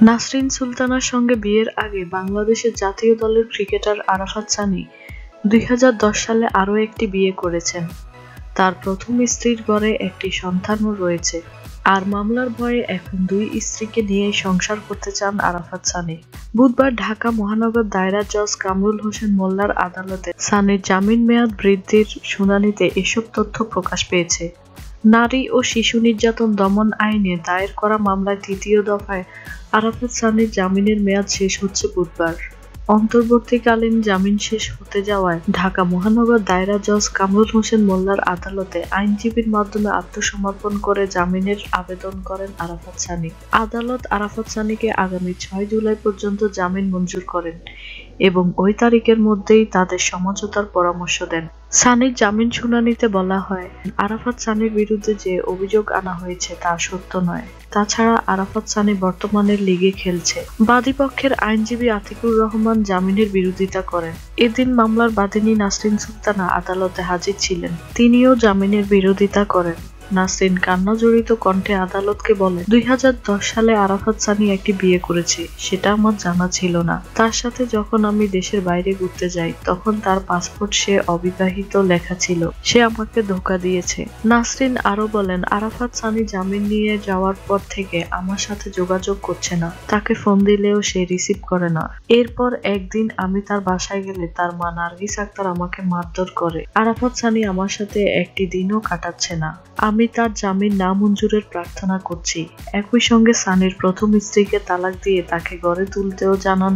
নাসরিন সুলতানার সঙ্গে বিয়ের আগে বাংলাদেশের জাতীয় দলের ক্রিকেটার আরাফাত সানি দুই হাজার দশ সালে আরও একটি বিয়ে করেছেন। তার প্রথম স্ত্রীর ঘরে একটি সন্তানও রয়েছে। আর মামলার ভয়ে এখন দুই স্ত্রীকে নিয়ে সংসার করতে চান আরাফাত সানি। বুধবার ঢাকা মহানগর দায়রা জজ কামরুল হোসেন মোল্লার আদালতে সানির জামিন মেয়াদ বৃদ্ধির শুনানিতে এসব তথ্য প্রকাশ পেয়েছে। নারী ও শিশু নির্যাতন দমন আইনে দায়ের করা মামলায় তৃতীয় দফায় আরাফাত সানির জামিনের মেয়াদ শেষ হচ্ছে বুধবার। অন্তর্বর্তীকালীন জামিন শেষ হতে যাওয়ায় ঢাকা মহানগর দায়রা জজ কামরুল হোসেন মোল্লার আদালতে আইনজীবীর মাধ্যমে আত্মসমর্পণ করে জামিনের আবেদন করেন আরাফাত সানি। আদালত আরাফাত সানিকে আগামী ছয় জুলাই পর্যন্ত জামিন মঞ্জুর করেন। এবং ওই তারিখের মধ্যেই তাদের সমঝোতার পরামর্শ দেন। সানির জামিন শুনানিতে বলা হয়, আরাফাত সানির বিরুদ্ধে যে অভিযোগ আনা হয়েছে তা সত্য নয়। তাছাড়া আরাফাত সানি বর্তমানে লিগে খেলছে। বাদীপক্ষের আইনজীবী আতিকুর রহমান জামিনের বিরোধিতা করেন। এদিন মামলার বাদিনী নাসরিন সুলতানা আদালতে হাজির ছিলেন। তিনিও জামিনের বিরোধিতা করেন। নাসরিন কান্নাজড়িত কণ্ঠে আদালতকে বলেন, দুই হাজার দশ সালে আরাফাত সানি একটি বিয়ে করেছে, সেটা আমার জানা ছিল না। তার সাথে যখন আমি দেশের বাইরে ঘুরতে যাই, তখন তার পাসপোর্ট সে অবিবাহিত লেখা ছিল। সে আমাকে ধোকা দিয়েছে। নাসরিন আরও বলেন, আরাফাত সানি জামিন নিয়ে যাওয়ার পর থেকে আমার সাথে যোগাযোগ করছে না। তাকে ফোন দিলেও সে রিসিভ করে না। এরপর একদিন আমি তার বাসায় গেলে তার মা নার্গিস আক্তার আমাকে মারধর করে। আরাফাত সানি আমার সাথে একটি দিনও কাটাচ্ছে না। আমি তার জামিন না মঞ্জুরের প্রার্থনা করছি। একই সঙ্গে সানির প্রথম স্ত্রীকে তালাক দিয়ে তাকে গড়ে তুলতেও জানান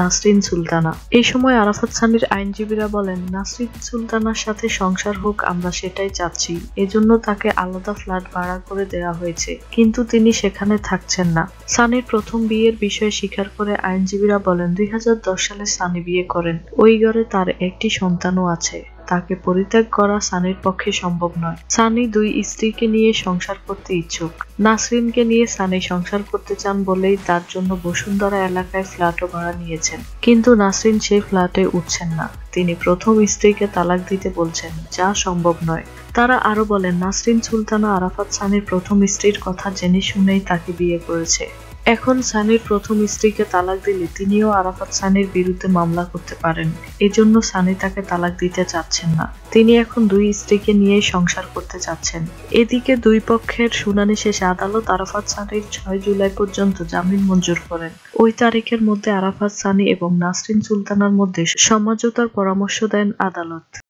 নাসরিন সুলতানা। এই সময় আরাফাত সানির আইনজীবীরা বলেন, নাসরিন সুলতানার সাথে সংসার হোক, আমরা সেটাই চাচ্ছি। এজন্য তাকে আলাদা ফ্ল্যাট ভাড়া করে দেওয়া হয়েছে, কিন্তু তিনি সেখানে থাকছেন না। সানির প্রথম বিয়ের বিষয়ে স্বীকার করে আইনজীবীরা বলেন, দুই হাজার দশ সালে সানি বিয়ে করেন। ওই ঘরে তার একটি সন্তানও আছে। তাকে পরিত্যাগ করা সানির পক্ষে সম্ভব নয়। সানি দুই স্ত্রীকে নিয়ে সংসার করতে ইচ্ছুক। নাসরিনকে নিয়ে সানি সংসার করতে চান বলেই তার জন্য বসুন্ধরা এলাকায় ফ্ল্যাটও ভাড়া নিয়েছেন। কিন্তু নাসরিন সেই ফ্ল্যাটে উঠছেন না। তিনি প্রথম স্ত্রীকে তালাক দিতে বলছেন, যা সম্ভব নয়। তারা আরও বলেন, নাসরিন সুলতানা আরাফাত সানির প্রথম স্ত্রীর কথা জেনে শুনেই তাকে বিয়ে করেছে। এখন সানির প্রথম স্ত্রীকে তালাক দিলে তিনিও আরাফাত সানির বিরুদ্ধে মামলা করতে পারেন। এজন্য সানি তাকে তালাক দিতে চাচ্ছেন না। তিনি এখন দুই স্ত্রীকে নিয়ে সংসার করতে চাচ্ছেন। এদিকে দুই পক্ষের শুনানি শেষে আদালত আরাফাত সানির ছয় জুলাই পর্যন্ত জামিন মঞ্জুর করেন। ওই তারিখের মধ্যে আরাফাত সানি এবং নাসরিন সুলতানার মধ্যে সমঝোতার পরামর্শ দেন আদালত।